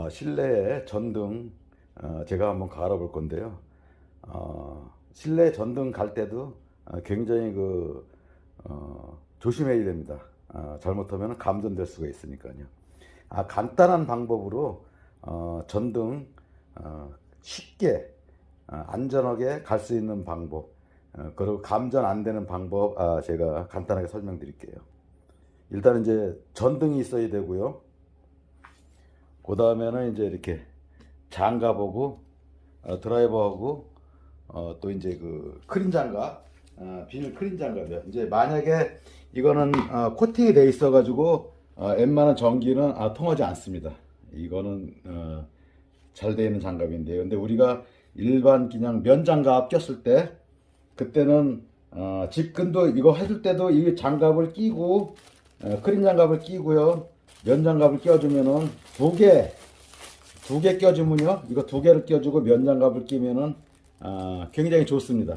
어, 실내에 전등 어, 제가 한번 갈아볼 건데요. 어, 실내 전등 갈 때도 어, 굉장히 그 어, 조심해야 됩니다. 어, 잘못하면 감전될 수가 있으니까요. 아, 간단한 방법으로 어, 전등 어, 쉽게 어, 안전하게 갈 수 있는 방법 어, 그리고 감전 안 되는 방법 아, 제가 간단하게 설명드릴게요. 일단 이제 전등이 있어야 되고요. 그 다음에는 이제 이렇게 장갑하고 어, 드라이버하고 어, 또 이제 그 크린 장갑, 어, 비닐 크린 장갑이요. 이제 만약에 이거는 어, 코팅이 돼 있어 가지고 어, 웬만한 전기는 아, 통하지 않습니다. 이거는 어, 잘 되어 있는 장갑인데요. 근데 우리가 일반 그냥 면 장갑 꼈을 때 그때는 어, 집근도 이거 해줄 때도 이 장갑을 끼고 어, 크린 장갑을 끼고요. 면 장갑을 껴주면은 두 개, 두 개 껴주면요. 이거 두 개를 껴주고 면 장갑을 끼면은 아, 굉장히 좋습니다.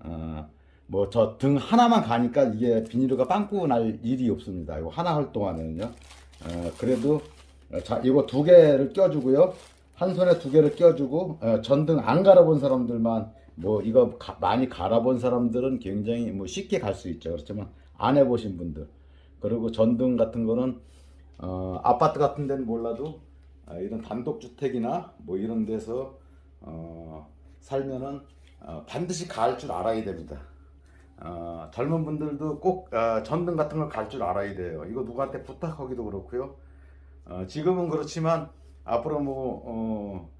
아, 뭐저 등 하나만 가니까 이게 비닐가 빵꾸 날 일이 없습니다. 이거 하나 할 동안에는요. 어, 그래도 어, 자 이거 두 개를 껴주고요. 한 손에 두 개를 껴주고 어, 전등 안 갈아본 사람들만 뭐 이거 가- 많이 갈아본 사람들은 굉장히 뭐 쉽게 갈 수 있죠. 그렇지만 안 해보신 분들 그리고 전등 같은 거는 어, 아파트 같은 데는 몰라도 아, 이런 단독주택이나 뭐 이런 데서 어, 살면은 어, 반드시 갈 줄 알아야 됩니다. 어, 젊은 분들도 꼭 어, 전등 같은 걸 갈 줄 알아야 돼요. 이거 누구한테 부탁하기도 그렇고요. 어, 지금은 그렇지만 앞으로 뭐 어,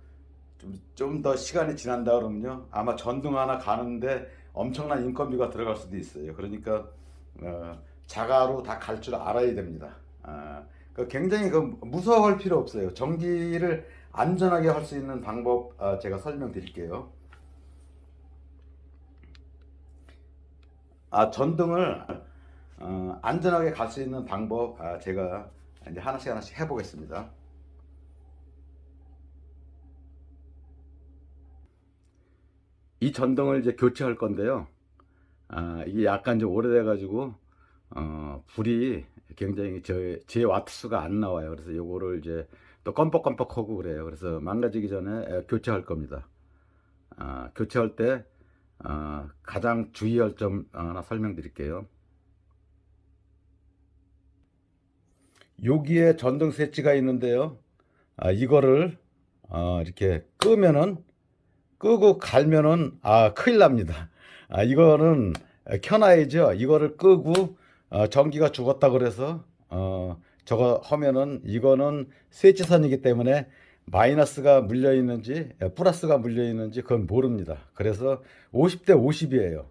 좀더 시간이 지난다 그러면요 아마 전등 하나 가는데 엄청난 인건비가 들어갈 수도 있어요. 그러니까 어, 자가로 다 갈 줄 알아야 됩니다. 아, 그 굉장히 그 무서워할 필요 없어요. 전기를 안전하게 할 수 있는 방법 아, 제가 설명드릴게요. 아 전등을 어, 안전하게 갈 수 있는 방법 아, 제가 이제 하나씩 하나씩 해보겠습니다. 이 전등을 이제 교체할 건데요. 아, 이게 약간 좀 오래돼가지고 어, 불이 굉장히 제, 제 와트 수가 안 나와요. 그래서 요거를 이제 또 껌뻑껌뻑하고 그래요. 그래서 망가지기 전에 에, 교체할 겁니다. 아, 교체할 때 아, 가장 주의할 점 하나 설명드릴게요. 여기에 전등 스위치가 있는데요. 아, 이거를 어, 이렇게 끄면은 끄고 갈면은 아 큰일 납니다. 아 이거는 켜놔야죠. 이거를 끄고 어, 전기가 죽었다 그래서 어 저거 하면은 이거는 스위치선이기 때문에 마이너스가 물려 있는지 에, 플러스가 물려 있는지 그건 모릅니다. 그래서 50대 50이에요.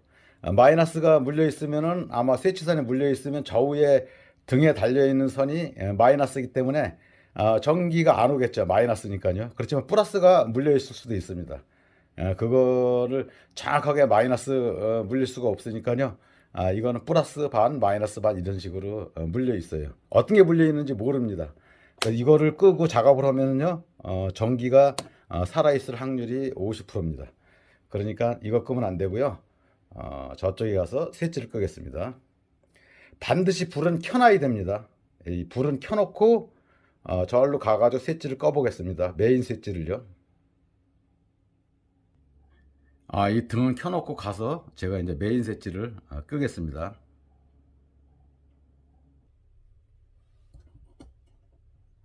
마이너스가 물려 있으면은 아마 스위치선에 물려 있으면 좌우에 등에 달려 있는 선이 에, 마이너스이기 때문에 아, 전기가 안 오겠죠. 마이너스니까요. 그렇지만 플러스가 물려 있을 수도 있습니다. 아, 그거를 정확하게 마이너스 어, 물릴 수가 없으니까요. 아, 이거는 플러스 반, 마이너스 반 이런 식으로 어, 물려 있어요. 어떤 게 물려 있는지 모릅니다. 이거를 끄고 작업을 하면요, 어, 전기가 어, 살아있을 확률이 50%입니다. 그러니까 이거 끄면 안 되고요. 어, 저쪽에 가서 스위치를 끄겠습니다. 반드시 불은 켜놔야 됩니다. 이 불은 켜놓고 어, 저기로 가가지고 스위치를 꺼보겠습니다. 메인 스위치를요. 아, 이 등은 켜놓고 가서 제가 이제 메인 스위치를 어, 끄겠습니다.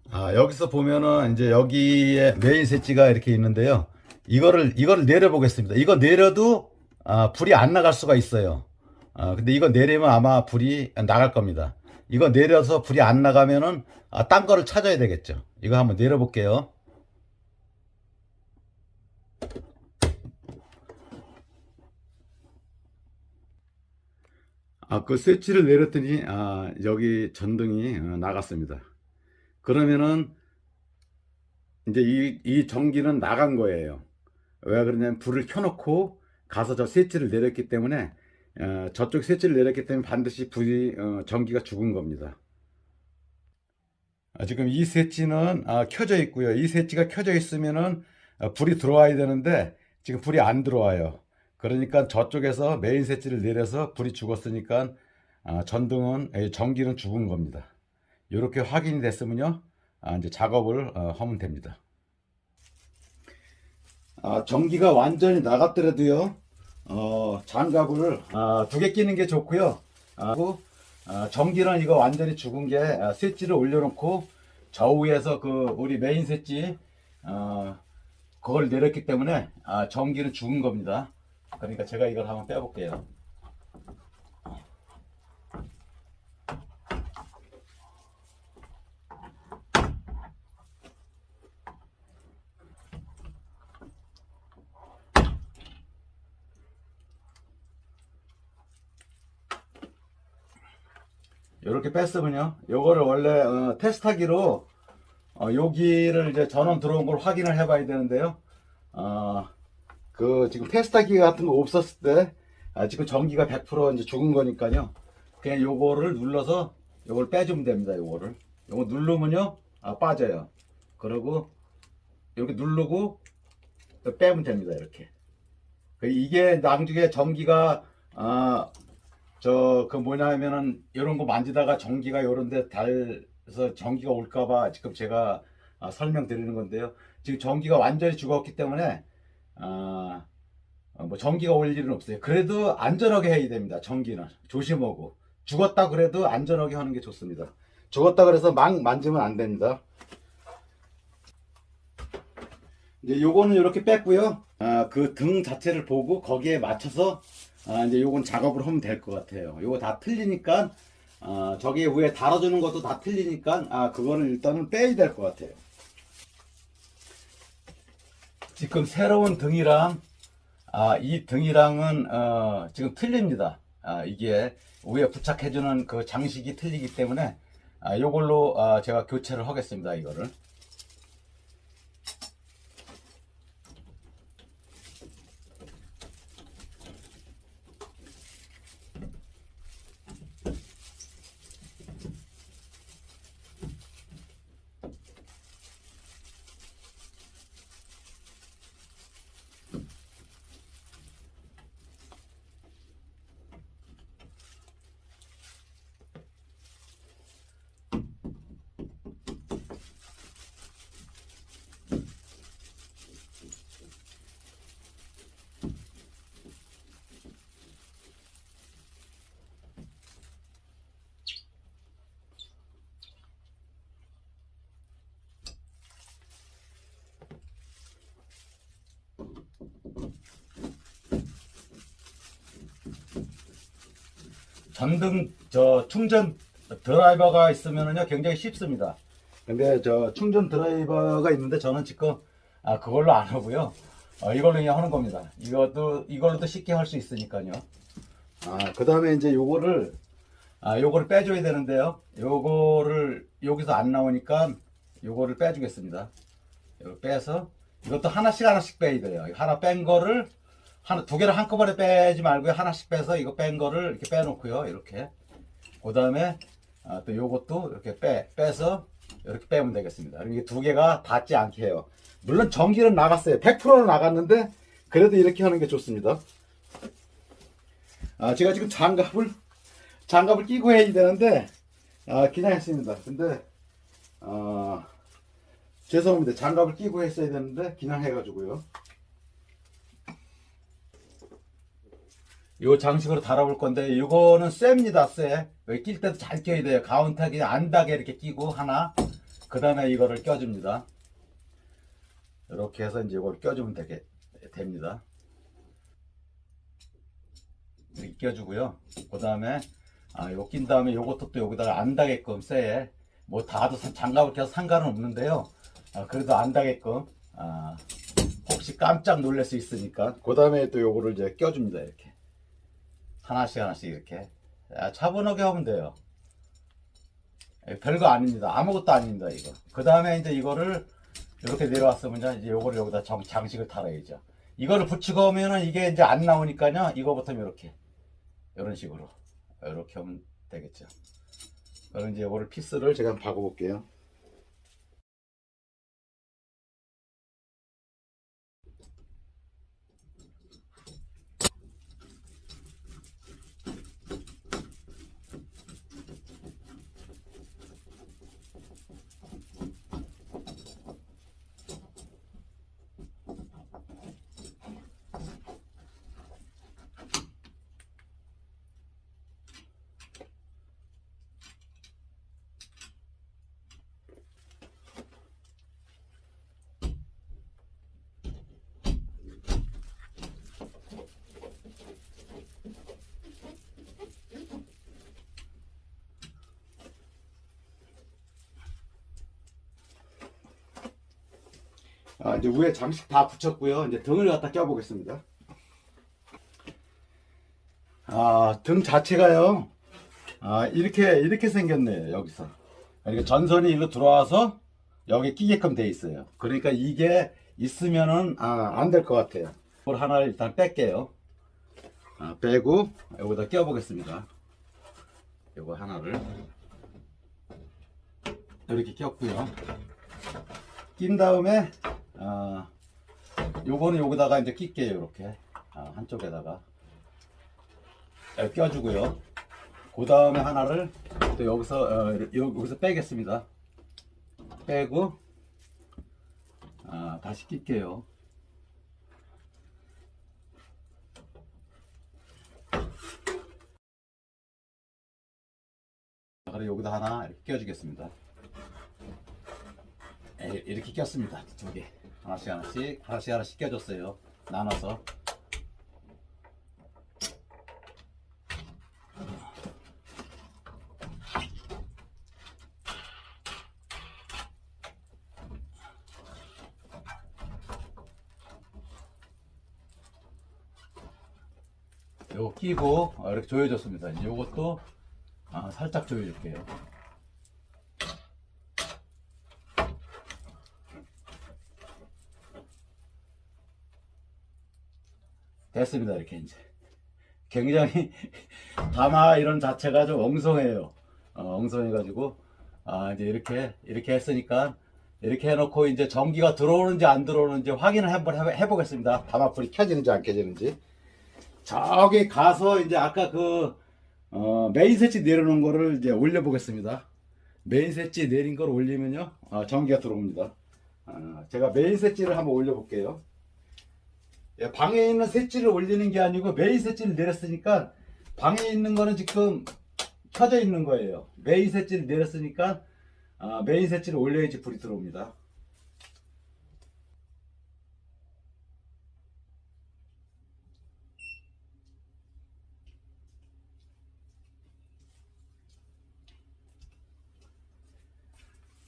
아, 여기서 보면은 이제 여기에 메인 스위치가 이렇게 있는데요. 이거를 이거를 내려 보겠습니다. 이거 내려도 아, 불이 안 나갈 수가 있어요. 아, 근데 이거 내리면 아마 불이 나갈 겁니다. 이거 내려서 불이 안 나가면은 아, 딴 거를 찾아야 되겠죠. 이거 한번 내려 볼게요. 아, 그 스위치를 내렸더니 아, 여기 전등이 어, 나갔습니다. 그러면은 이제 이, 이 전기는 나간 거예요. 왜 그러냐면 불을 켜놓고 가서 저 스위치를 내렸기 때문에 어, 저쪽 스위치를 내렸기 때문에 반드시 불이 어, 전기가 죽은 겁니다. 아, 지금 이 스위치는 아, 켜져 있고요. 이 스위치가 켜져 있으면은 어, 불이 들어와야 되는데 지금 불이 안 들어와요. 그러니까 저쪽에서 메인 스위치를 내려서 불이 죽었으니까 아, 전등은 에, 전기는 죽은 겁니다. 이렇게 확인이 됐으면요. 아, 이제 작업을 어, 하면 됩니다. 아, 전기가 완전히 나갔더라도요, 어, 장갑을 아, 두개 끼는 게 좋고요. 아, 아, 전기는 이거 완전히 죽은 게 아, 스위치를 올려놓고 저 위에서 그 우리 메인 스위치 어, 그걸 내렸기 때문에 아, 전기는 죽은 겁니다. 그러니까 제가 이걸 한번 빼볼게요. 이렇게 뺐으면요. 요거를 원래 어, 테스트하기로 어, 여기를 이제 전원 들어온 걸 확인을 해봐야 되는데요. 어, 그 지금 테스트하기 같은 거 없었을 때 아, 지금 전기가 100% 이제 죽은 거니까요. 그냥 요거를 눌러서 요걸 빼주면 됩니다. 요거를 요거 누르면요 아, 빠져요. 그리고 이렇게 누르고 빼면 됩니다. 이렇게 그 이게 나중에 전기가 아, 저 그 뭐냐면은 이런 거 만지다가 전기가 요런데 닿아서 전기가 올까봐 지금 제가 아, 설명드리는 건데요. 지금 전기가 완전히 죽었기 때문에 아, 어, 뭐 전기가 올 일은 없어요. 그래도 안전하게 해야 됩니다. 전기는 조심하고 죽었다 그래도 안전하게 하는 게 좋습니다. 죽었다 그래서 막 만지면 안 됩니다. 이제 요거는 이렇게 뺐고요. 아, 그 등 자체를 보고 거기에 맞춰서 아, 이제 요건 작업을 하면 될 것 같아요. 요거 다 틀리니까 아, 저기 위에 달아주는 것도 다 틀리니까 아, 그거는 일단은 빼야 될 것 같아요. 지금 새로운 등이랑 아, 이 등이랑은 어, 지금 틀립니다. 아, 이게 위에 부착해주는 그 장식이 틀리기 때문에 아, 요걸로 아, 제가 교체를 하겠습니다. 이거를. 전등 저 충전 드라이버가 있으면은요 굉장히 쉽습니다. 근데 저 충전 드라이버가 있는데 저는 지금 아 그걸로 안 하고요. 어, 이걸로 그냥 하는 겁니다. 이것도 이걸로도 쉽게 할 수 있으니까요. 아 그다음에 이제 요거를 아 요거를 빼줘야 되는데요. 요거를 여기서 안 나오니까 요거를 빼주겠습니다. 이거 빼서 이것도 하나씩 하나씩 빼야 돼요. 하나 뺀 거를 하나 두 개를 한꺼번에 빼지 말고요. 하나씩 빼서 이거 뺀 거를 이렇게 빼놓고요. 이렇게. 그 다음에 아, 또 요것도 이렇게 빼 빼서 이렇게 빼면 되겠습니다. 이게 두 개가 닿지 않게 해요. 물론 전기는 나갔어요. 100%는 나갔는데 그래도 이렇게 하는 게 좋습니다. 아, 제가 지금 장갑을 장갑을 끼고 해야 되는데 아, 그냥 했습니다. 근데 아, 죄송합니다. 장갑을 끼고 했어야 되는데 그냥 해가지고요. 요 장식으로 달아볼 건데 이거는 셉니다 쎄. 여기 낄 때도 잘 껴야 돼요. 그냥 안 닿게 이렇게 끼고 하나 그 다음에 이거를 껴줍니다. 이렇게 해서 이제 이걸 껴주면 되게 됩니다. 이렇게 껴주고요. 그 다음에 아, 요 낀 다음에 요것도 또 여기다가 안 닿게끔 쎄. 뭐 상- 장갑을 껴서 상관은 없는데요. 아, 그래도 안 닿게끔 아, 혹시 깜짝 놀랄 수 있으니까 그 다음에 또 요거를 이제 껴줍니다 이렇게. 하나씩 하나씩 이렇게 아, 차분하게 하면 돼요. 예, 별거 아닙니다. 아무것도 아닙니다 이거. 그 다음에 이제 이거를 이렇게 내려왔으면 이제 요거를 여기다 정, 장식을 달아야죠. 이거를 붙이고 오면은 이게 이제 안 나오니까요. 이거부터 이렇게 이런 식으로 이렇게 하면 되겠죠. 그럼 이제 요거를 피스를 제가 한번 박아볼게요. 아, 이제 위에 장식 다 붙였고요. 이제 등을 갖다 껴보겠습니다. 아, 등 자체가요. 아, 이렇게, 이렇게 생겼네요, 여기서. 그러니까 전선이 일로 들어와서 여기 끼게끔 돼 있어요. 그러니까 이게 있으면은, 아, 안 될 것 같아요. 이걸 하나를 일단 뺄게요. 아, 빼고, 여기다 껴보겠습니다. 요거 하나를. 이렇게 꼈고요. 낀 다음에, 아, 요거는 여기다가 이제 낄게요, 이렇게. 아, 한쪽에다가. 아, 껴주고요. 그 다음에 하나를 또 여기서 어, 요- 여기서 빼겠습니다. 빼고 아, 다시. 자, 그리고 여기다 하나 이렇게 껴주겠습니다. 에, 이렇게 꼈습니다. 두 개. 하나씩 하나씩 하나씩 하나씩 껴줬어요. 나눠서 요거 끼고 어, 이렇게 조여줬습니다. 이제 요것도 아, 살짝 조여줄게요. 됐습니다. 이렇게 이제 굉장히 다마 이런 자체가 좀 엉성해요. 어, 엉성해가지고 아 이제 이렇게 이렇게 했으니까 이렇게 해놓고 이제 전기가 들어오는지 안 들어오는지 확인을 한번 해- 해보겠습니다. 다마불이 켜지는지 안 켜지는지. 저기 가서 이제 아까 그 어, 메인 스위치 내려놓은 거를 이제 올려보겠습니다. 메인 스위치 내린 걸 올리면요 어, 전기가 들어옵니다. 어, 제가 메인 스위치를 한번 올려볼게요. 예, 방에 있는 스위치를 올리는 게 아니고 메인 스위치를 내렸으니까 방에 있는 거는 지금 켜져 있는 거예요. 메인 스위치를 내렸으니까 아, 메인 스위치를 올려야지 불이 들어옵니다.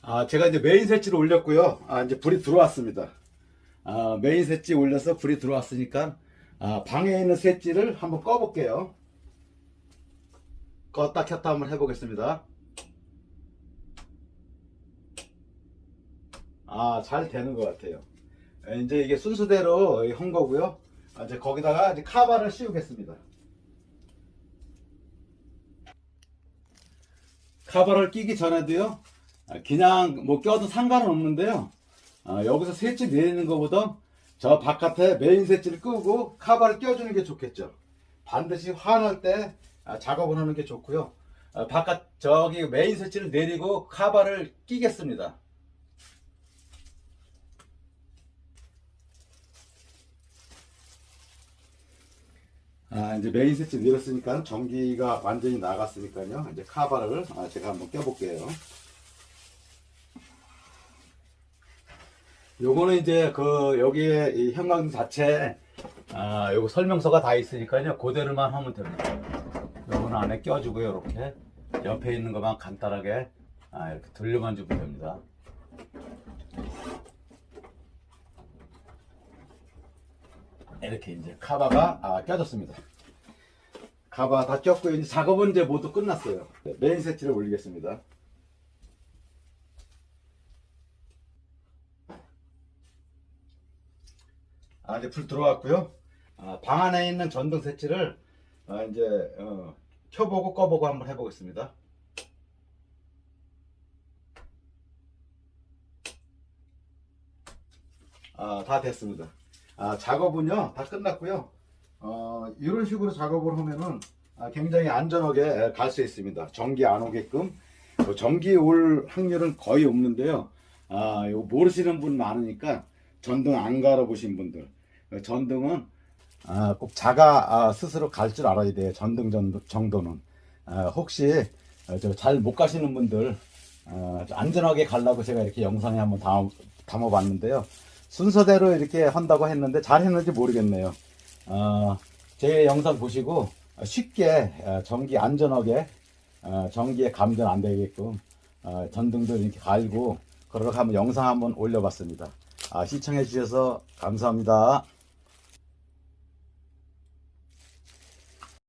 아, 제가 이제 메인 스위치를 올렸고요. 아, 이제 불이 들어왔습니다. 아, 메인 스위치 올려서 불이 들어왔으니까 아, 방에 있는 스위치를 한번 꺼볼게요. 껐다 켰다 한번 해보겠습니다. 아, 잘 되는 것 같아요. 아, 이제 이게 순서대로 한 거고요. 아, 이제 거기다가 이제 카바를 씌우겠습니다. 카바를 끼기 전에도요. 아, 그냥 뭐 껴도 상관은 없는데요. 아, 여기서 스위치 내리는 것보다 저 바깥에 메인 스위치를 끄고 카바를 껴주는 게 좋겠죠. 반드시 환할 때 아, 작업을 하는 게 좋고요. 아, 바깥 저기 메인 스위치를 내리고 카바를 끼겠습니다. 아, 이제 메인 스위치 내렸으니까 전기가 완전히 나갔으니까요. 이제 카바를 아, 제가 한번 껴볼게요. 요거는 이제 그 여기에 이 형광등 자체 아 요거 설명서가 다 있으니까요. 그대로만 하면 됩니다. 요거는 안에 껴주고요 이렇게. 옆에 있는 것만 간단하게 아 이렇게 돌려만 주면 됩니다. 이렇게 이제 카바가 아, 껴졌습니다. 카바 다 꼈고 이제 작업은 이제 모두 끝났어요. 네, 메인 세트를 올리겠습니다 아, 이제 불 들어왔고요. 아, 방 안에 있는 전등 세치를 아, 이제 어, 켜보고 꺼보고 한번 해보겠습니다. 아, 다 됐습니다. 아, 작업은요, 다 끝났고요. 어, 이런 식으로 작업을 하면은 아, 굉장히 안전하게 갈 수 있습니다. 전기 안 오게끔. 뭐 전기 올 확률은 거의 없는데요. 아, 모르시는 분 많으니까 전등 안 갈아보신 분들. 전등은 아, 꼭 자가 아, 스스로 갈 줄 알아야 돼요. 전등 정도, 정도는. 아, 혹시 잘 못 가시는 분들 어, 좀 안전하게 가려고 제가 이렇게 영상에 한번 담, 담아봤는데요. 순서대로 이렇게 한다고 했는데 잘 했는지 모르겠네요. 어, 제 영상 보시고 쉽게 어, 전기 안전하게 어, 전기에 감전 안 되게끔 어, 전등도 이렇게 갈고 그러고 한번 영상 한번 올려봤습니다. 아, 시청해 주셔서 감사합니다.